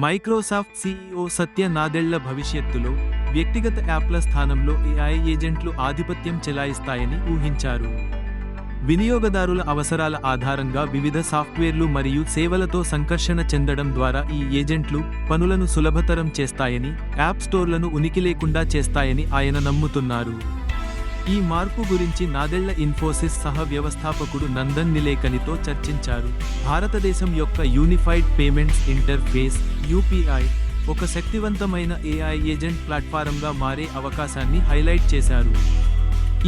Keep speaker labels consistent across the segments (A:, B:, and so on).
A: Microsoft CEO సత్య నాదెళ్ళ భవిష్యత్తులో వ్యక్తిగత యాప్ల స్థానంలో ఏఐ ఏజెంట్లు ఆధిపత్యం చెలాయిస్తాయని ఊహించారు. వినియోగదారుల అవసరాల ఆధారంగా వివిధ సాఫ్ట్వేర్లు మరియు సేవలతో సంకర్షణ చెందడం ద్వారా ఈ ఏజెంట్లు పనులను సులభతరం చేస్తాయని యాప్ స్టోర్లను ఉనికి లేకుండా చేస్తాయని ఆయన నమ్ముతున్నారు. ఈ మార్పు గురించి నాదెళ్ళ ఇన్ఫోసిస్ సహ వ్యవస్థాపకుడు నందన్ నిలేకనితో చర్చించారు. భారతదేశం యొక్క యూనిఫైడ్ పేమెంట్స్ ఇంటర్ఫేస్ యూపీఐ ఒక శక్తివంతమైన ఏఐ ఏజెంట్ ప్లాట్ఫారంగా మారే అవకాశాన్ని హైలైట్ చేశారు.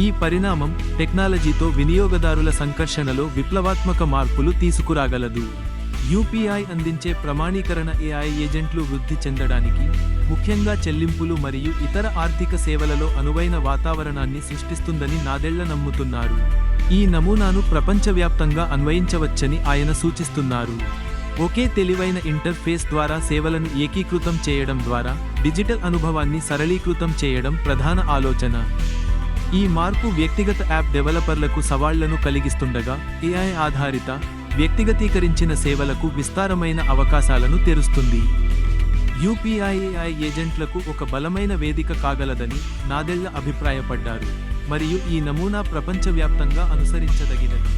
A: ఈ పరిణామం టెక్నాలజీతో వినియోగదారుల సంకర్షణలో విప్లవాత్మక మార్పులు తీసుకురాగలదు. యూపీఐ అందించే ప్రమాణీకరణ ఏఐ ఏజెంట్లు వృద్ధి చెందడానికి ముఖ్యంగా చెల్లింపులు మరియు ఇతర ఆర్థిక సేవలలో అనువైన వాతావరణాన్ని సృష్టిస్తుందని నాదెళ్ళ నమ్ముతున్నారు. ఈ నమూనాను ప్రపంచవ్యాప్తంగా అన్వయించవచ్చని ఆయన సూచిస్తున్నారు. ఒకే తెలివైన ఇంటర్ఫేస్ ద్వారా సేవలను ఏకీకృతం చేయడం ద్వారా డిజిటల్ అనుభవాన్ని సరళీకృతం చేయడం ప్రధాన ఆలోచన. ఈ మార్పు వ్యక్తిగత యాప్ డెవలపర్లకు సవాళ్ళను కలిగిస్తుండగా ఏఐ ఆధారిత వ్యక్తిగతీకరించిన సేవలకు విస్తారమైన అవకాశాలను తెరుస్తుంది. యూపీఐఏఐ ఏజెంట్లకు ఒక బలమైన వేదిక కాగలదని నాదెళ్ళ అభిప్రాయపడ్డారు. మరియు ఈ నమూనా ప్రపంచవ్యాప్తంగా అనుసరించదగినది.